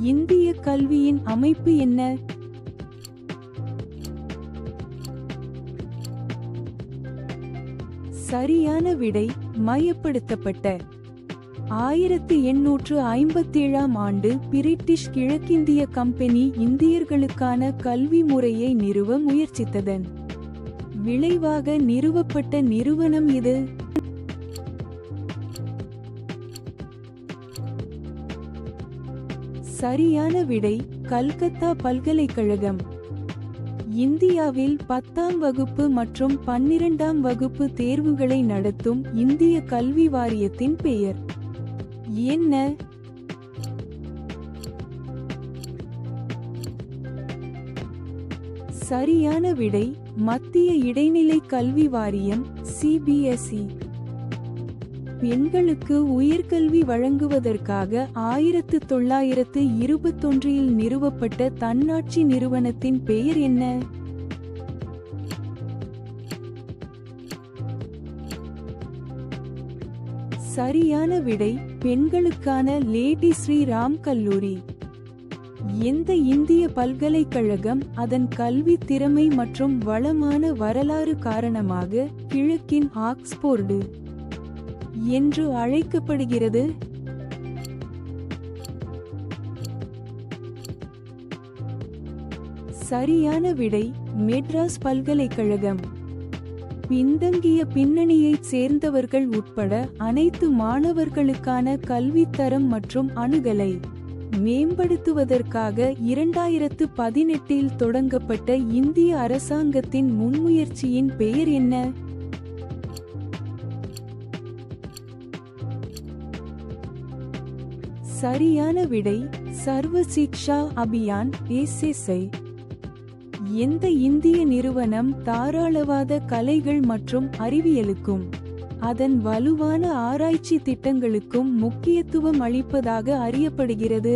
இந்திய கல்வியின் அமைப்பு என்ன? சரியான விடை மையப்படுத்தப்பட்ட. ஆயிரத்து எண்ணூற்று ஐம்பத்தேழாம் ஆண்டு பிரிட்டிஷ் கிழக்கிந்திய கம்பெனி இந்தியர்களுக்கான கல்வி முறையை நிறுவ முயற்சித்ததன் விளைவாக நிறுவப்பட்ட நிறுவனம் இது. சரியான விடை கல்கத்தா பல்கலைக்கழகம். இந்தியாவில் பத்தாம் வகுப்பு மற்றும் பன்னிரண்டாம் வகுப்பு தேர்வுகளை நடத்தும் இந்திய கல்வி வாரியத்தின் பெயர். என்ன? சரியான விடை மத்திய இடைநிலை கல்வி வாரியம் சிபிஎஸ்இ பெண்களுக்கு உயர்கல்வி வழங்குவதற்காக ஆயிரத்து தொள்ளாயிரத்து இருபத்தொன்றில் நிறுவப்பட்ட தன்னாட்சி நிறுவனத்தின் பெயர் என்ன? சரியான விடை பெண்களுக்கான லேடி ஸ்ரீராம் கல்லூரி. எந்த இந்திய பல்கலைக்கழகம் அதன் கல்வி திறமை மற்றும் வளமான வரலாறு காரணமாக கிழக்கின் ஆக்ஸ்போர்டு? என்று அழைக்கப்படுகிறது. சரியான விடை மெட்ராஸ் பல்கலைக்கழகம். பின்தங்கிய பின்னணியைச் சேர்ந்தவர்கள் உட்பட அனைத்து மாணவர்களுக்கான கல்வித்தரம் மற்றும் அணுகலை மேம்படுத்துவதற்காக இரண்டாயிரத்து பதினெட்டில் தொடங்கப்பட்ட இந்திய அரசாங்கத்தின் முன்முயற்சியின் பெயர் என்ன? சரியான விடை சர்வ சிக்ஷா அபியான் எஸ்எஸ்ஐ எந்த இந்திய நிறுவனம் தாராளவாத கலைகள் மற்றும் அறிவியலுக்கும் அதன் வலுவான ஆராய்ச்சி திட்டங்களுக்கும் முக்கியத்துவம் அளிப்பதாக அறியப்படுகிறது.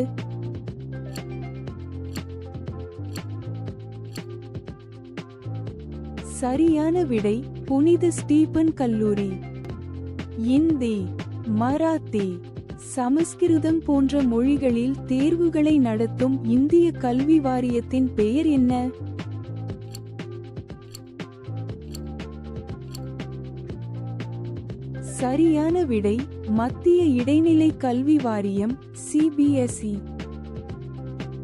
சரியான விடை புனித ஸ்டீபன் கல்லூரி. இந்தி மராத்தி. சமஸ்கிருதம் போன்ற மொழிகளில் தேர்வுகளை நடத்தும் இந்திய கல்வி வாரியத்தின் பெயர் என்ன? சரியான விடை மத்திய இடைநிலை கல்வி வாரியம் சிபிஎஸ்இ.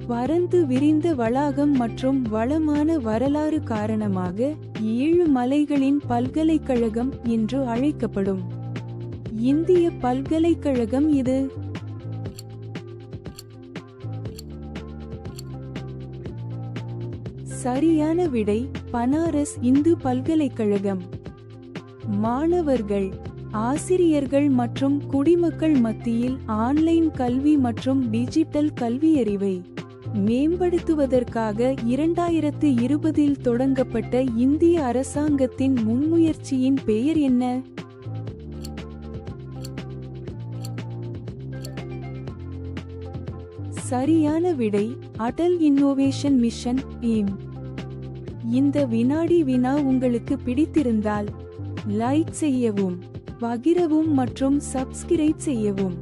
பரந்து விரிந்த வளாகம் மற்றும் வளமான வரலாறு காரணமாக ஏழு மலைகளின் பல்கலைக்கழகம் என்று அழைக்கப்படும். இந்திய பல்கலைக்கழகம் இது. சரியான விடை பனாரஸ் இந்து பல்கலைக்கழகம். மாணவர்கள் ஆசிரியர்கள் மற்றும் குடிமக்கள் மத்தியில் ஆன்லைன் கல்வி மற்றும் டிஜிட்டல் கல்வியறிவை மேம்படுத்துவதற்காக இரண்டாயிரத்து இருபதில் தொடங்கப்பட்ட இந்திய அரசாங்கத்தின் முன்முயற்சியின் பெயர் என்ன? சரியான விடை அடல் இன்னோவேஷன் மிஷன் ஏம் இந்த வினாடி வினா உங்களுக்கு பிடித்திருந்தால் லைக் செய்யவும் பகிரவும் மற்றும் சப்ஸ்கிரைப் செய்யவும்.